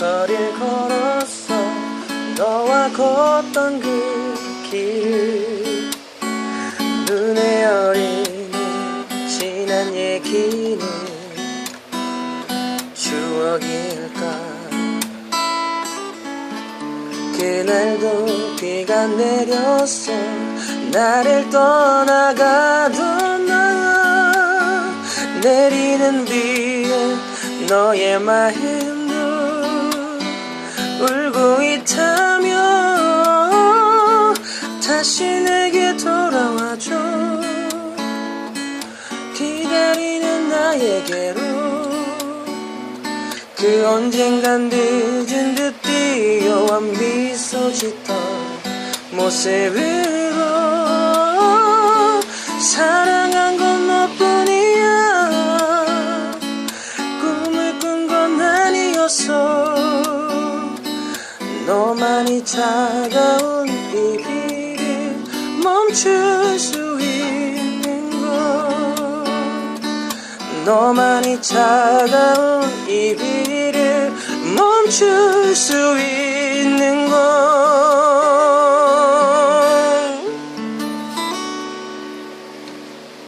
거리를 걸었어 너와 걷던 그 길. 눈에 어리는 지난 얘기는 추억일까? 그날도 비가 내렸어 나를 떠나가던 나 내리는 비에 너의 마음 나에게로 그 언젠간 늦은 듯 뛰어와 미소 짓던 모습으로 사랑한 건 너뿐이야. 꿈을 꾼 건 아니었어 너만이 차가운 이 비를 멈출 너만이 차가운 이 비를 멈출 수 있는 것